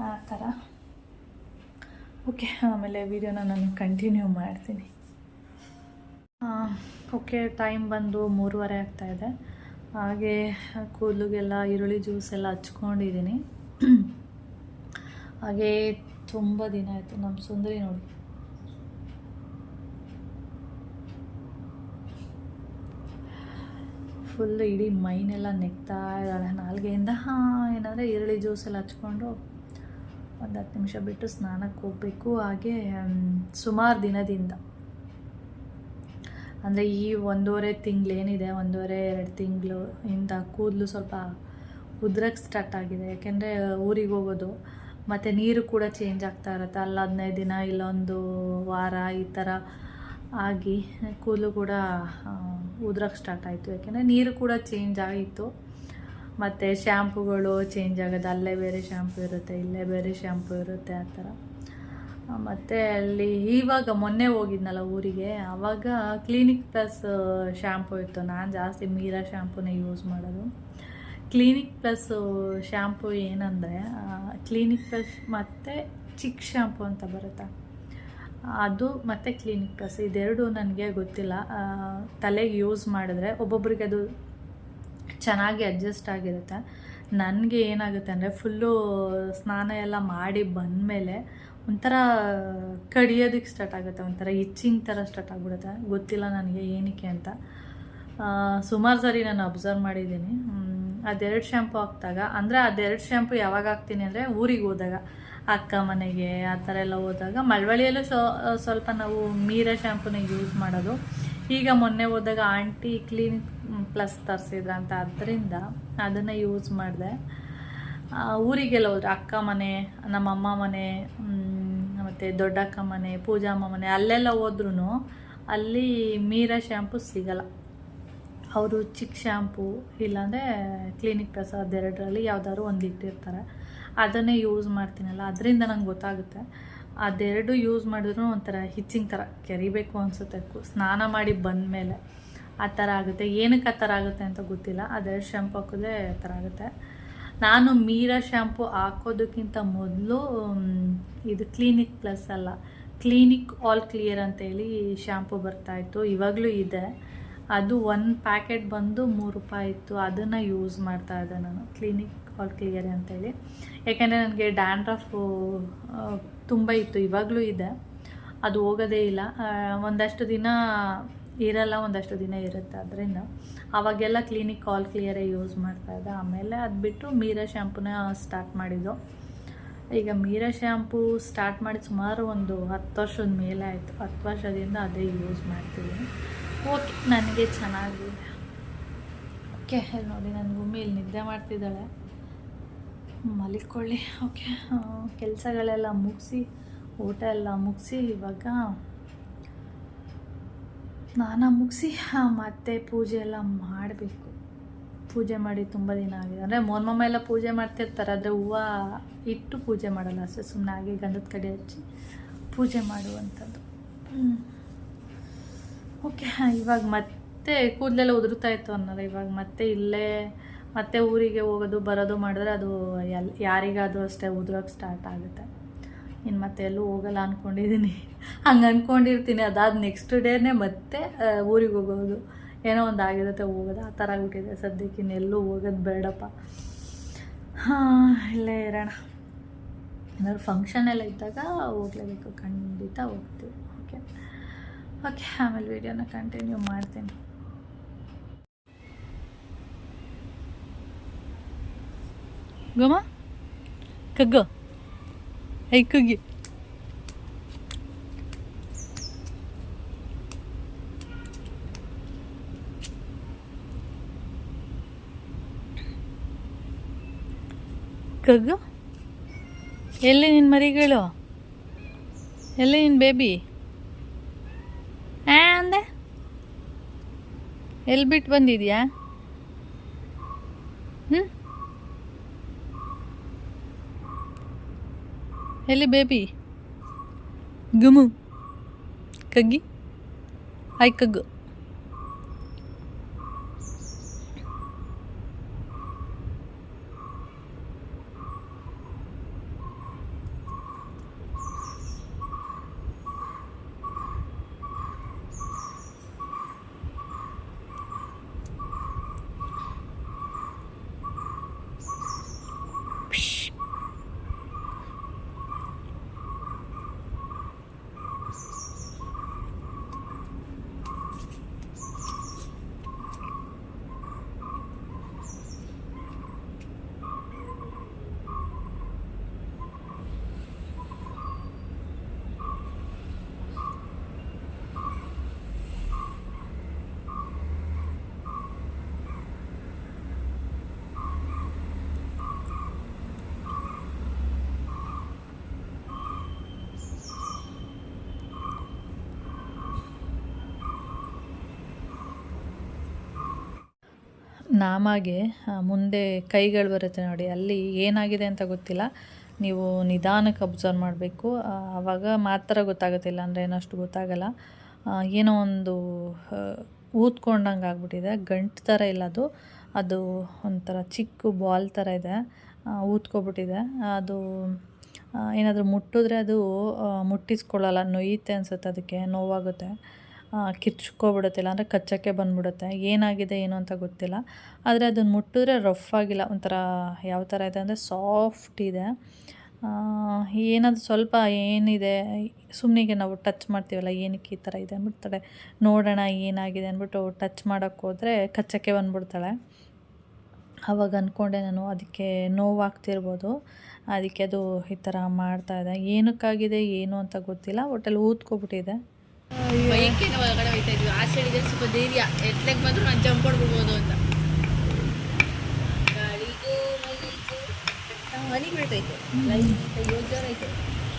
ಆ ಥರ. ಓಕೆ, ಆಮೇಲೆ ವಿಡಿಯೋನ ನಾನು ಕಂಟಿನ್ಯೂ ಮಾಡ್ತೀನಿ. ಓಕೆ, ಟೈಮ್ ಬಂದು ಮೂರುವರೆ ಆಗ್ತಾಯಿದೆ ಹಾಗೆ ಕೂದಲುಗೆಲ್ಲ ಈರುಳ್ಳಿ ಜ್ಯೂಸ್ ಎಲ್ಲ ಹಚ್ಕೊಂಡಿದ್ದೀನಿ. ಹಾಗೆ ತುಂಬ ದಿನ ಆಯಿತು, ನಮ್ಮ ಸುಂದರಿ ನೋಡಿ. ಫುಲ್ ಇಡೀ ಮೈನೆಲ್ಲ ನೆಗ್ತಾ ಇದ್ದಾಳೆ. ನಾಲ್ಗೆಯಿಂದ, ಹಾಂ, ಏನಂದರೆ ಈರುಳ್ಳಿ ಜ್ಯೂಸೆಲ್ಲ ಹಚ್ಕೊಂಡು ಒಂದು ಹತ್ತು ನಿಮಿಷ ಬಿಟ್ಟು ಸ್ನಾನಕ್ಕೆ ಹೋಗಬೇಕು. ಹಾಗೆ ಸುಮಾರು ದಿನದಿಂದ. ಅಂದರೆ ಈ ಒಂದೂವರೆ ತಿಂಗಳು ಏನಿದೆ, ಒಂದೂವರೆ ಎರಡು ತಿಂಗಳು ಇಂದ ಕೂದಲು ಸ್ವಲ್ಪ ಉದ್ರಕ್ಕೆ ಸ್ಟಾರ್ಟ್ ಆಗಿದೆ. ಯಾಕೆಂದರೆ ಊರಿಗೆ ಹೋಗೋದು, ಮತ್ತು ನೀರು ಕೂಡ ಚೇಂಜ್ ಆಗ್ತಾ ಇರುತ್ತೆ. ಅಲ್ಲಿ ಹದಿನೈದು ದಿನ, ಇಲ್ಲೊಂದು ವಾರ ಈ ಥರ ಆಗಿ ಕೂದಲು ಕೂಡ ಉದ್ರಕ್ಕೆ ಸ್ಟಾರ್ಟ್ ಆಯಿತು. ಯಾಕೆಂದರೆ ನೀರು ಕೂಡ ಚೇಂಜ್ ಆಗಿತ್ತು. ಮತ್ತು ಶ್ಯಾಂಪುಗಳು ಚೇಂಜ್ ಆಗೋದು, ಅಲ್ಲೇ ಬೇರೆ ಶ್ಯಾಂಪು ಇರುತ್ತೆ, ಇಲ್ಲೇ ಬೇರೆ ಶ್ಯಾಂಪು ಇರುತ್ತೆ ಆ ಥರ. ಮತ್ತು ಅಲ್ಲಿ ಇವಾಗ ಮೊನ್ನೆ ಹೋಗಿದ್ನಲ್ಲ ಊರಿಗೆ ಆವಾಗ ಕ್ಲಿನಿಕ್ ಪ್ಲಸ್ ಶ್ಯಾಂಪು ಇತ್ತು. ನಾನು ಜಾಸ್ತಿ ಮೀರಾ ಶ್ಯಾಂಪುನೇ ಯೂಸ್ ಮಾಡೋದು. ಕ್ಲಿನಿಕ್ ಪ್ಲಸ್ ಶ್ಯಾಂಪು ಏನಂದರೆ ಕ್ಲಿನಿಕ್ ಪ್ಲಸ್ ಮತ್ತು ಚಿಕ್ ಶ್ಯಾಂಪು ಅಂತ ಬರುತ್ತೆ? ಅದು ಮತ್ತು ಕ್ಲಿನಿಕ್ ಪ್ಲಸ್ ಇದೆರಡು ನನಗೆ ಗೊತ್ತಿಲ್ಲ. ತಲೆಗೆ ಯೂಸ್ ಮಾಡಿದ್ರೆ ಒಬ್ಬೊಬ್ರಿಗೆ ಅದು ಚೆನ್ನಾಗಿ ಅಡ್ಜಸ್ಟ್ ಆಗಿರುತ್ತೆ. ನನಗೆ ಏನಾಗುತ್ತೆ ಅಂದರೆ ಫುಲ್ಲು ಸ್ನಾನ ಎಲ್ಲ ಮಾಡಿ ಬಂದಮೇಲೆ ಒಂಥರ ಕಡಿಯೋದಕ್ಕೆ ಸ್ಟಾರ್ಟ್ ಆಗುತ್ತೆ. ಒಂಥರ ಇಚ್ಚಿಂಗ್ ಥರ ಸ್ಟಾರ್ಟ್ ಆಗಿಬಿಡುತ್ತೆ. ಗೊತ್ತಿಲ್ಲ ನನಗೆ ಏನಕ್ಕೆ ಅಂತ. ಸುಮಾರು ಸರಿ ನಾನು ಅಬ್ಸರ್ವ್ ಮಾಡಿದ್ದೀನಿ. ಅದೆರಡು ಶ್ಯಾಂಪು ಹಾಕಿದಾಗ, ಅಂದರೆ ಅದೆರಡು ಶ್ಯಾಂಪು ಯಾವಾಗ ಹಾಕ್ತೀನಿ ಅಂದರೆ ಊರಿಗೆ ಹೋದಾಗ. ಅಕ್ಕ ಮನೆಗೆ ಆ ಥರ ಎಲ್ಲ ಹೋದಾಗ ಮಳವಳ್ಳಿಯಲ್ಲೂ ಸ್ವಲ್ಪ ನಾವು ಮೀರಾ ಶ್ಯಾಂಪೂನ ಯೂಸ್ ಮಾಡೋದು. ಈಗ ಮೊನ್ನೆ ಹೋದಾಗ ಆಂಟಿ ಕ್ಲಿನಿಕ್ ಪ್ಲಸ್ ತರಿಸಿದ್ರಂತ ಅದರಿಂದ ಅದನ್ನು ಯೂಸ್ ಮಾಡಿದೆ. ಊರಿಗೆಲ್ಲ ಹೋದ್ರೆ. ಅಕ್ಕ ಮನೆ, ನಮ್ಮ ಅಮ್ಮ ಮನೆ ಮತ್ತು ದೊಡ್ಡಕ್ಕ ಮನೆ ಪೂಜಾಮ್ಮ ಮನೆ, ಅಲ್ಲೆಲ್ಲ ಹೋದ್ರೂ ಅಲ್ಲಿ ಮೀರಾ ಶ್ಯಾಂಪು ಸಿಗಲ್ಲ. ಅವರು ಚಿಕ್ಕ ಶ್ಯಾಂಪು ಇಲ್ಲಾಂದರೆ ಕ್ಲಿನಿಕ್ ಪ್ಲಸ್ ಅದೆರಡರಲ್ಲಿ ಯಾವುದಾದ್ರು ಒಂದು ಇಟ್ಟಿರ್ತಾರೆ. ಅದನ್ನೇ ಯೂಸ್ ಮಾಡ್ತೀನಲ್ಲ, ಅದರಿಂದ ನಂಗೆ ಗೊತ್ತಾಗುತ್ತೆ. ಅದೆರಡು ಯೂಸ್ ಮಾಡಿದ್ರು ಒಂಥರ ಹಿಚ್ಚಿಂಗ್ ಥರ ಕೆರಿಬೇಕು ಅನಿಸುತ್ತೆ ಸ್ನಾನ ಮಾಡಿ ಬಂದಮೇಲೆ ಆ ಥರ ಆಗುತ್ತೆ. ಏನಕ್ಕೆ ಆ ಥರ ಆಗುತ್ತೆ ಅಂತ ಗೊತ್ತಿಲ್ಲ ಅದೆರಡು ಶ್ಯಾಂಪು ಹಾಕಿದ್ರೆ ಆ ಥರ ಆಗುತ್ತೆ. ನಾನು ಮೀರಾ ಶ್ಯಾಂಪು ಹಾಕೋದಕ್ಕಿಂತ ಮೊದಲು ಇದು ಕ್ಲಿನಿಕ್ ಪ್ಲಸ್ ಅಲ್ಲ ಕ್ಲಿನಿಕ್ ಆಲ್ ಕ್ಲಿಯರ್ ಅಂತೇಳಿ ಶ್ಯಾಂಪು ಬರ್ತಾಯಿತ್ತು ಇವಾಗಲೂ ಇದೆ. ಅದು ಒಂದು ಪ್ಯಾಕೆಟ್ ಬಂದು ಮೂರು ರೂಪಾಯಿ ಇತ್ತು, ಅದನ್ನು ಯೂಸ್ ಮಾಡ್ತಾ ಇದ್ದೆ ನಾನು ಕ್ಲಿನಿಕ್ ಆಲ್ ಕ್ಲಿಯರ್ ಅಂತೇಳಿ ಯಾಕೆಂದರೆ ನನಗೆ ಡ್ಯಾಂಡ್ರಫು ತುಂಬ ಇತ್ತು, ಇವಾಗಲೂ ಇದೆ. ಅದು ಹೋಗೋದೇ ಇಲ್ಲ. ಒಂದಷ್ಟು ದಿನ ಇರಲ್ಲ, ಒಂದಷ್ಟು ದಿನ ಇರುತ್ತೆ ಅದರಿಂದ. ಆವಾಗೆಲ್ಲ ಕ್ಲಿನಿಕ್ ಆಲ್ ಕ್ಲಿಯರೇ ಯೂಸ್ ಮಾಡ್ತಾ ಇದ್ದೆ. ಆಮೇಲೆ ಅದು ಬಿಟ್ಟು ಮೀರಾ ಶ್ಯಾಂಪೂನ ಸ್ಟಾರ್ಟ್ ಮಾಡಿದ್ದು. ಈಗ ಮೀರಾ ಶ್ಯಾಂಪೂ ಸ್ಟಾರ್ಟ್ ಮಾಡಿ ಸುಮಾರು ಒಂದು ಹತ್ತು ವರ್ಷದ ಮೇಲೆ ಆಯಿತು. ಹತ್ತು ವರ್ಷದಿಂದ ಅದೇ ಯೂಸ್ ಮಾಡ್ತಿದ್ದೀನಿ. ಓಕೆ ನನಗೆ ಚೆನ್ನಾಗಿದೆ. ಓಕೆ ನೋಡಿ ನನ್ನ ಭೂಮಿ ನಿದ್ದೆ ಮಾಡ್ತಿದ್ದಾಳೆ. ಮಲಿಕೊಳ್ಳಿ. ಓಕೆ. ಕೆಲಸಗಳೆಲ್ಲ ಮುಗಿಸಿ, ಊಟ ಎಲ್ಲ ಮುಗಿಸಿ, ಇವಾಗ ಸ್ನಾನ ಮುಗಿಸಿ ಮತ್ತೆ ಪೂಜೆ ಎಲ್ಲ ಮಾಡಬೇಕು. ಪೂಜೆ ಮಾಡಿ ತುಂಬ ದಿನ ಆಗಿದೆ. ಅಂದರೆ ಮೋನ್ಮಮ್ಮ ಎಲ್ಲ ಪೂಜೆ ಮಾಡ್ತಿರ್ತಾರೆ, ಆದರೆ ಹೂವು ಇಟ್ಟು ಪೂಜೆ ಮಾಡಲ್ಲ, ಅಷ್ಟೇ ಸುಮ್ಮನೆ ಹಾಗೆ ಗಂಧದ ಕಡೆ ಹಚ್ಚಿ ಪೂಜೆ ಮಾಡುವಂಥದ್ದು. ಓಕೆ, ಇವಾಗ ಮತ್ತೆ ಕೂದಲೆಲ್ಲ ಉದುರುತ್ತಾ ಇತ್ತು ಇವಾಗ ಮತ್ತೆ ಇಲ್ಲೇ ಮತ್ತೆ ಊರಿಗೆ ಹೋಗೋದು, ಬರೋದು ಮಾಡಿದ್ರೆ ಅದು ಎಲ್, ಯಾರಿಗಾದರೂ ಅಷ್ಟೇ ಉದುರೋಕೆ ಸ್ಟಾರ್ಟ್ ಆಗುತ್ತೆ. ಇನ್ನು ಮತ್ತೆ ಎಲ್ಲೂ ಹೋಗಲ್ಲ ಅಂದ್ಕೊಂಡಿದ್ದೀನಿ ಹಂಗೆ ಅಂದ್ಕೊಂಡಿರ್ತೀನಿ ಅದಾದ ನೆಕ್ಸ್ಟ್ ಡೇನೇ ಮತ್ತೆ ಊರಿಗೆ ಹೋಗೋದು. ಏನೋ ಒಂದು ಆಗಿರುತ್ತೆ ಹೋಗೋದು. ಆ ಥರ ಆಗ್ಬಿಟ್ಟಿದೆ ಸದ್ಯಕ್ಕೆ. ಇನ್ನೆಲ್ಲೂ ಹೋಗೋದು ಬೇಡಪ್ಪ. ಹಾಂ, ಇಲ್ಲೇ ಇರೋಣ. ಏನಾದ್ರು ಫಂಕ್ಷನ್ ಎಲ್ಲ ಇದ್ದಾಗ ಹೋಗ್ಲೇಬೇಕು. ಖಂಡಿತ ಹೋಗ್ತೀವಿ. ಓಕೆ ಓಕೆ ಆಮೇಲೆ ವೀಡಿಯೋನ ಕಂಟಿನ್ಯೂ ಮಾಡ್ತೀನಿ. ಗೋಮ ಕಗ್ಗು ಐ ಕುಗ್ಗಿ ಕಗ್ಗು ಎಲ್ಲಿ ನಿನ್ನ ಮರಿಗಳು ಎಲ್ಲಿ ನಿನ್ನ ಬೇಬಿ ಆ ಅಂದೆ ಎಲ್ಲಿ ಬಿಟ್ಟು ಬಂದಿದ್ಯಾ ಎಲ್ಲಿ ಬೇಬಿ ಗುಮು ಕಗ್ಗಿ ಆಯ್ ಕಗ್ಗು ನಾಮಾಗೆ ಮುಂದೆ ಕೈಗಳು ಬರುತ್ತೆ ನೋಡಿ, ಅಲ್ಲಿ ಏನಾಗಿದೆ ಅಂತ ಗೊತ್ತಿಲ್ಲ. ನೀವು ನಿಧಾನಕ್ಕೆ ಅಬ್ಸರ್ವ್ ಮಾಡಬೇಕು. ಆವಾಗ ಮಾತ್ರ ಗೊತ್ತಾಗುತ್ತಿಲ್ಲ ಅಂದರೆ ಏನಷ್ಟು ಗೊತ್ತಾಗಲ್ಲ. ಏನೋ ಒಂದು ಊದ್ಕೊಂಡಂಗೆ ಆಗ್ಬಿಟ್ಟಿದೆ. ಗಂಟು ಥರ ಇಲ್ಲ ಅದು. ಅದು ಒಂಥರ ಚಿಕ್ಕ ಬಾಲ್ ಥರ ಇದೆ. ಊದ್ಕೊಬಿಟ್ಟಿದೆ. ಅದು ಏನಾದರೂ ಮುಟ್ಟಿದ್ರೆ ಅದು ಮುಟ್ಟಿಸ್ಕೊಳ್ಳಲ್ಲ. ನೊಯ್ಯುತ್ತೆ ಅನಿಸುತ್ತೆ ಅದಕ್ಕೆ, ನೋವಾಗುತ್ತೆ. ಕಿರ್ಚ್ಕೊಬಿಡುತ್ತೆ ಅಂದರೆ ಕಚ್ಚಕ್ಕೆ ಬಂದ್ಬಿಡುತ್ತೆ. ಏನಾಗಿದೆ, ಏನು ಅಂತ ಗೊತ್ತಿಲ್ಲ. ಆದರೆ ಅದನ್ನು ಮುಟ್ಟಿದ್ರೆ ರಫ್ ಆಗಿಲ್ಲ. ಒಂಥರ ಯಾವ ಥರ ಇದೆ ಅಂದರೆ ಸಾಫ್ಟ್ ಇದೆ. ಏನಾದರೂ ಸ್ವಲ್ಪ ಏನಿದೆ ಸುಮ್ಮನೆಗೆ ನಾವು ಟಚ್ ಮಾಡ್ತೀವಲ್ಲ, ಏನಕ್ಕೆ ಈ ಥರ ಇದೆ ಅಂದ್ಬಿಡ್ತಾಳೆ. ನೋಡೋಣ ಏನಾಗಿದೆ ಅಂದ್ಬಿಟ್ಟು ಟಚ್ ಮಾಡೋಕ್ಕೆ ಹೋದರೆ ಕಚ್ಚಕ್ಕೆ ಬಂದ್ಬಿಡ್ತಾಳೆ. ಆವಾಗ ಅಂದ್ಕೊಂಡೆ ನಾನು, ಅದಕ್ಕೆ ನೋವಾಗ್ತಿರ್ಬೋದು. ಅದಕ್ಕೆ ಅದು ಈ ಥರ ಮಾಡ್ತಾಯಿದೆ ಏನಕ್ಕಾಗಿದೆ, ಏನು ಅಂತ ಗೊತ್ತಿಲ್ಲ. ಒಟ್ಟಲ್ಲಿ ಊದ್ಕೊಬಿಟ್ಟಿದೆ. ಬೈಕಿನ ಒಳಗಡೆ ಹೋಯ್ತಾ ಇದ್ವಿ. ಆ ಸೈಡ್ ಇದ್ರೆ ಸ್ವಲ್ಪ ಧೈರ್ಯ. ಎತ್ಲಕ್ಕೆ ಬಂದ್ರು ನಾನು ಜಂಪ್ ಹೊಡ್ಬಿಡ್ಬೋದು ಅಂತ. ಮನೆಗೂ. ಬೀಳ್ತೈತೆ ಐತೆ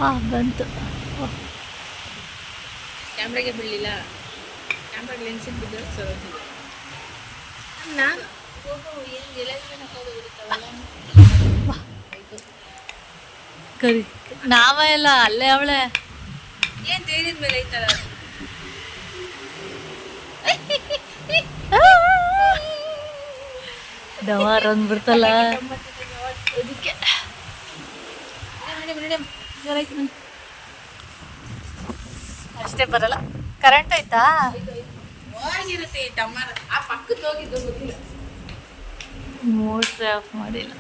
ಹಾಂ ಬಂತು. ಕ್ಯಾಮ್ರಾಗೆ ಬೀಳಲಿಲ್ಲ. ಕ್ಯಾಮ್ರಾಗೆ ಲೆನ್ಸ್ ಬಿದ್ದರೆ ಸರೋತಿದೆ ನಾನು ಕರಿ. ನಾವ ಎಲ್ಲ ಅಲ್ಲೇ ಅವಳೆ. ಏನ್ ಧೈರ್ಯದ ಮೇಲೆ ಐತಲ್ಲ ಡವಾರ್ ಅಂದ್ಬಿಡ್ತಲ್ಲ. ಅದಕ್ಕೆ. ಅಷ್ಟೇ ಬರಲ್ಲ. ಕರೆಂಟ್ ಆಯ್ತಾ? ಹೋಗಿರುತ್ತೆ ಈ ಟಮ್ಮರ್ ಆ ಪಕ್ಕದ ಹೋಗಿದ್ದು ಗೊತ್ತಿಲ್ಲ. ಮೋಟ್ರ್ ಆಫ್ ಮಾಡಿಲ್ಲ.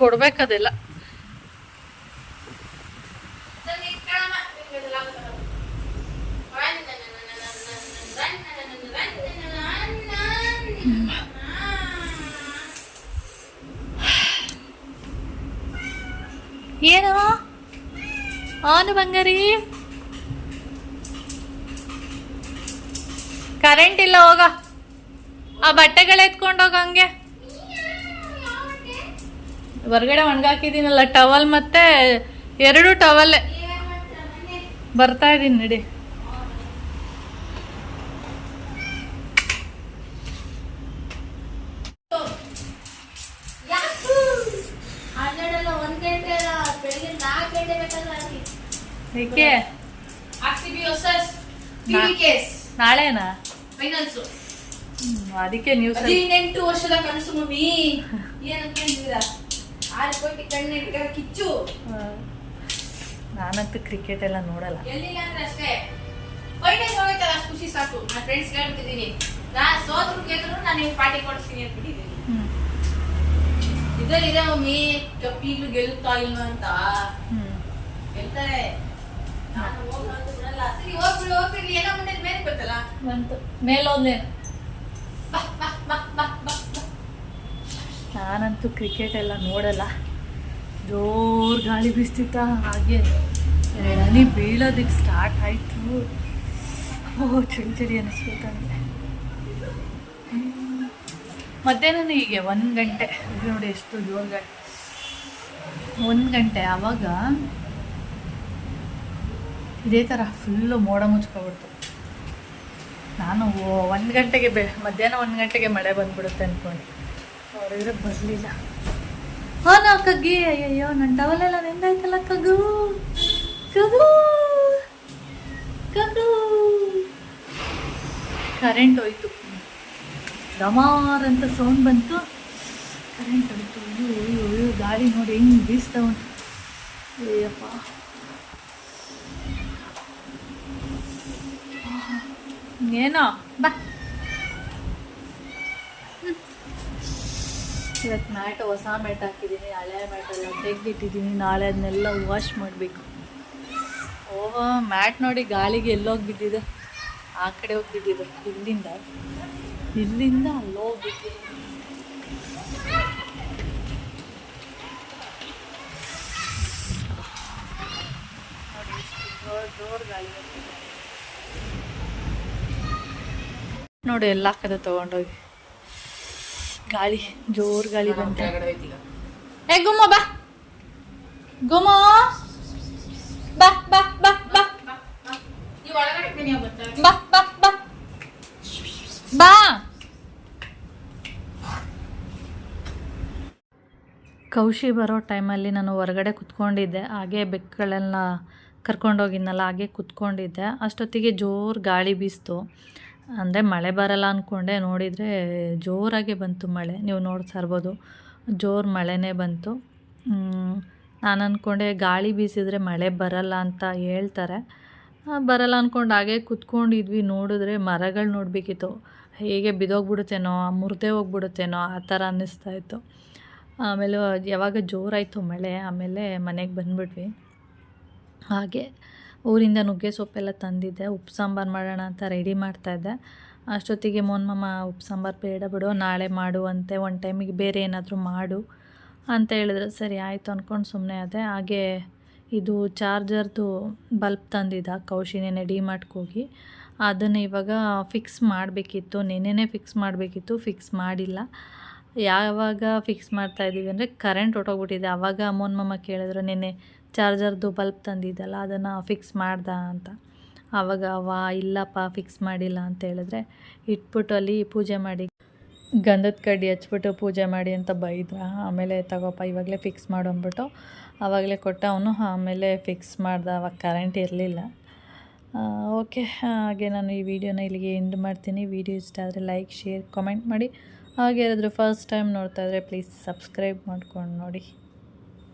ಕೊಡ್ಬೇಕದೆಲ್ಲ. ಏನು? ಆನು ಬಂಗಾರಿ? ಕರೆಂಟ್ ಇಲ್ಲ ಹೋಗ. ಆ ಬಟ್ಟೆಗಳು ಎತ್ಕೊಂಡೋಗ ಹಂಗೆ. ಹೊರ್ಗಡೆ ಒಣಗಾಕಿದ್ದೀನಲ್ಲ ಟವಲ್ ಮತ್ತೆ ಎರಡು ಟವಲ್ ಬರ್ತಾ ಇದ್ದೀನಿ ನಡಿ. ನಾಳೆನಾ? ಫೈನಲ್ಸು ಅದಕ್ಕೆ ನ್ಯೂಸ್ ಹದಿನೆಂಟು ವರ್ಷದ ಕನಸು ಮಮ್ಮಿ. ಏನಂತ ನಾನಂತೂ ಕ್ರಿಕೆಟ್ ಎಲ್ಲ ನೋಡಲ್ಲ. ಎಲ್ಲಿಲ್ಲ ಅಂದ್ರೆ ಅಷ್ಟೇ. ಫೈನಲ್ ಹೋಗೈತಲ್ಲ ಅಷ್ಟು ಖುಷಿ ಸಾಕು. ನನ್ನ ಫ್ರೆಂಡ್ಸ್ ಹೇಳ್ತಿದ್ದೀನಿ ನಾ ಸೋತ್ರು ಗೆದ್ರು ನಾನು ನಿಮ್ಗೆ ಪಾರ್ಟಿ ಕೊಡಿಸ್ತೀನಿ ಅಂದ್ಬಿಟ್ಟಿದ್ದೀನಿ. ಹ್ಮ್. ಇದ್ರಲ್ಲಿ ಇದೆ ಮಮ್ಮಿ ಕಪ್ಪೀಗ್ಲು ಗೆಲ್ಲುತ್ತಾ ಇಲ್ವಾ ಅಂತ. ಹ್ಮ್. ಗೆಲ್ತಾರೆ. ನಾನು ಹೋಗಲ್ಲ ಅಂತ ಬಿಡಲ್ಲ. ಸರಿ ಹೋಗ್ಬಿಡಿ ಹೋಗ್ಬಿಡಿ. ಏನೋ ಮುಂದೆ ಮೇಲೆ ಗೊತ್ತಲ್ಲ? ಬಂತು. ಮೇಲೋದ್ಲೇನು ಬಾ ಬಾ ಬಾ ಬಾ ಬಾ. ನಾನಂತೂ ಕ್ರಿಕೆಟ್ ಎಲ್ಲ ನೋಡಲ್ಲ. ಜೋರ್ ಗಾಳಿ ಬೀಸ್ತಿತ್ತ, ಹಾಗೆ ರನಿ ಬೀಳೋದಕ್ಕೆ ಸ್ಟಾರ್ಟ್ ಆಯಿತು. ಓ, ಚಳಿ ಚಳಿ ಅನ್ನಿಸ್ಬೇಕಂದ್ರೆ ಮಧ್ಯಾಹ್ನ ಹೀಗೆ ಒಂದು ಗಂಟೆ. ನೋಡಿ ಎಷ್ಟು ಜೋರ್ ಒಂದು ಗಂಟೆ ಆವಾಗ ಇದೇ ಥರ ಫುಲ್ಲು ಮೋಡ ಮುಚ್ಕೊಬಿಡ್ತು ನಾನು ಒಂದು ಗಂಟೆಗೆ ಬೆ ಮಧ್ಯಾಹ್ನ ಒಂದು ಗಂಟೆಗೆ ಮಳೆ ಬಂದ್ಬಿಡುತ್ತೆ ಅಂದ್ಕೊಂಡು ನೋಡಿದ್ರೆ ಬರಲಿಲ್ಲ. ಹಾ ನಾ ಕಗ್ಗಿ. ಅಯ್ಯಯ್ಯೋ ನನ್ನ ಟವಲೆಲ್ಲ ನೆಂದಾಯ್ತಲ್ಲ ಕಗು ಕಗು ಕಗು ಕರೆಂಟ್ ಹೋಯ್ತು. ಡಮಾರ್ ಅಂತ ಸೌಂಡ್ ಬಂತು. ಕರೆಂಟ್ ಹೋಯ್ತು. ಅಯ್ಯೋ ಅಯ್ಯೋ ಗಾಳಿ ನೋಡಿ ಹೆಂಗೆ ಬೀಸ್ತಾ ಉಂಟು. ಅಯ್ಯಪ್ಪ ಏನೋ? ಬಾ. ಇವತ್ತು ಮ್ಯಾಟ್ ಹೊಸ ಮ್ಯಾಟ್ ಹಾಕಿದ್ದೀನಿ ಹಳೆ ಮ್ಯಾಟ್ ಎಲ್ಲ ತೆಗೆದಿಟ್ಟಿದ್ದೀನಿ ನಾಳೆ ಅದನ್ನೆಲ್ಲ ವಾಶ್ ಮಾಡಬೇಕು. ಓಹೋ ಮ್ಯಾಟ್ ನೋಡಿ ಗಾಳಿಗೆ ಎಲ್ಲೋಗಿ ಬಿದ್ದಿದೆ ಆ ಕಡೆ ಹೋಗಿ ಬಿದ್ದಿದೆ ಇಲ್ಲಿಂದ ಇಲ್ಲಿಂದ ಅಲ್ಲೋಗಿ ಬಿದ್ದಿದೆ ನೋಡಿ, ಎಷ್ಟು ಜೋರ್ ಜೋರ್ ಗಾಳಿ ನೋಡಿ, ಎಲ್ಲ ಕಡೆ ತಗೊಂಡೋಗಿ. ಗಾಳಿ ಜೋರ್ ಗಾಳಿ ಬಂತು. ಏ ಗುಮ್ಮ ಬಾ. ಗುಮ್ಮ. ಬಾ. ಬಾ ಬಾ ಬಾ. ಬಾ ಕೌಶಿ ಬರೋ ಟೈಮಲ್ಲಿ ನಾನು ಹೊರಗಡೆ ಕುತ್ಕೊಂಡಿದ್ದೆ. ಹಾಗೆ ಬೆಕ್ಕುಗಳೆಲ್ಲ ಕರ್ಕೊಂಡೋಗಿದ್ನಲ್ಲ ಹಾಗೆ ಕುತ್ಕೊಂಡಿದ್ದೆ. ಅಷ್ಟೊತ್ತಿಗೆ ಜೋರು ಗಾಳಿ ಬೀಸ್ತು. ಅಂದರೆ ಮಳೆ ಬರಲ್ಲ ಅಂದ್ಕೊಂಡೆ ನೋಡಿದರೆ ಜೋರಾಗೆ ಬಂತು ಮಳೆ. ನೀವು ನೋಡ್ತಾ ಇರ್ಬೋದು ಜೋರು ಮಳೆನೇ ಬಂತು. ನಾನು ಅಂದ್ಕೊಂಡೆ ಗಾಳಿ ಬೀಸಿದರೆ ಮಳೆ ಬರಲ್ಲ ಅಂತ ಹೇಳ್ತಾರೆ. ಬರಲ್ಲ ಅಂದ್ಕೊಂಡು ಹಾಗೆ ಕುತ್ಕೊಂಡಿದ್ವಿ, ನೋಡಿದ್ರೆ ಮರಗಳು ನೋಡಬೇಕಿತ್ತು. ಹೇಗೆ ಬಿದೋಗ್ಬಿಡುತ್ತೇನೋ, ಮುರಿದೇ ಹೋಗ್ಬಿಡುತ್ತೇನೋ, ಆ ಥರ ಅನ್ನಿಸ್ತಾ ಇತ್ತು. ಆಮೇಲೆ ಯಾವಾಗ ಜೋರಾಯಿತು ಮಳೆ, ಆಮೇಲೆ ಮನೆಗೆ ಬಂದ್ಬಿಟ್ವಿ. ಹಾಗೆ ಊರಿಂದ ನುಗ್ಗೆ ಸೊಪ್ಪೆಲ್ಲ ತಂದಿದ್ದೆ. ಉಪ್ಪು ಸಾಂಬಾರು ಮಾಡೋಣ ಅಂತ ರೆಡಿ ಮಾಡ್ತಾಯಿದ್ದೆ ಅಷ್ಟೊತ್ತಿಗೆ ಮೋನ್ ಮಾಮ, ಉಪ್ಪು ಸಾಂಬಾರು ಬೇಡ ಬಿಡು, ನಾಳೆ ಮಾಡುವಂತೆ ಒಂದು ಟೈಮಿಗೆ ಬೇರೆ ಏನಾದರೂ ಮಾಡು ಅಂತ ಹೇಳಿದ್ರೆ. ಸರಿ, ಆಯಿತು ಅಂದ್ಕೊಂಡು ಸುಮ್ಮನೆ ಅದೇ ಹಾಗೆ ಇದು ಚಾರ್ಜರ್ದು ಬಲ್ಬ್ ತಂದಿದ್ದ ಕೌಶಿನೇ ಡಿ ಹೋಗಿ. ಅದನ್ನು ಇವಾಗ ಫಿಕ್ಸ್ ಮಾಡಬೇಕಿತ್ತು. ನೆನ್ನೆನೇ ಫಿಕ್ಸ್ ಮಾಡಬೇಕಿತ್ತು. ಫಿಕ್ಸ್ ಮಾಡಿಲ್ಲ. ಯಾವಾಗ ಫಿಕ್ಸ್ ಮಾಡ್ತಾ ಇದ್ದೀವಿ ಅಂದರೆ ಕರೆಂಟ್ ಹೊಟ್ಟೋಗ್ಬಿಟ್ಟಿದೆ ಆವಾಗ ಅಮ್ಮನ ಮಮ್ಮ ಕೇಳಿದ್ರು ನೆನ್ನೆ ಚಾರ್ಜರ್ದು ಬಲ್ಬ್ ತಂದಿದ್ದಲ್ಲ, ಅದನ್ನು ಫಿಕ್ಸ್ ಮಾಡ್ದ ಅಂತ. ಆವಾಗ ವಾ ಇಲ್ಲಪ್ಪ ಫಿಕ್ಸ್ ಮಾಡಿಲ್ಲ ಅಂತ ಹೇಳಿದ್ರೆ, ಇಟ್ಬಿಟ್ಟು ಅಲ್ಲಿ ಪೂಜೆ ಮಾಡಿ. ಗಂಧದ ಕಡ್ಡಿ ಹಚ್ಬಿಟ್ಟು ಪೂಜೆ ಮಾಡಿ ಅಂತ ಬೈದ್ರ ಆಮೇಲೆ ತಗೋಪ್ಪ, ಇವಾಗಲೇ ಫಿಕ್ಸ್ ಮಾಡು ಅಂದ್ಬಿಟ್ಟು ಆವಾಗಲೇ ಕೊಟ್ಟ ಅವನು, ಆಮೇಲೆ ಫಿಕ್ಸ್ ಮಾಡ್ದ. ಅವಾಗ ಕರೆಂಟ್ ಇರಲಿಲ್ಲ. ಓಕೆ ಹಾಗೆ ನಾನು ಈ ವಿಡಿಯೋನ ಇಲ್ಲಿಗೆ ಎಂಡ್ ಮಾಡ್ತೀನಿ. ವಿಡಿಯೋ ಇಷ್ಟ ಆದರೆ ಲೈಕ್ ಶೇರ್ ಕಮೆಂಟ್ ಮಾಡಿ. ಹಾಗೆ ಯಾರಾದರೂ ಫಸ್ಟ್ ಟೈಮ್ ನೋಡ್ತಾ ಇದ್ದರೆ ಪ್ಲೀಸ್ ಸಬ್ಸ್ಕ್ರೈಬ್ ಮಾಡ್ಕೊಂಡು ನೋಡಿ.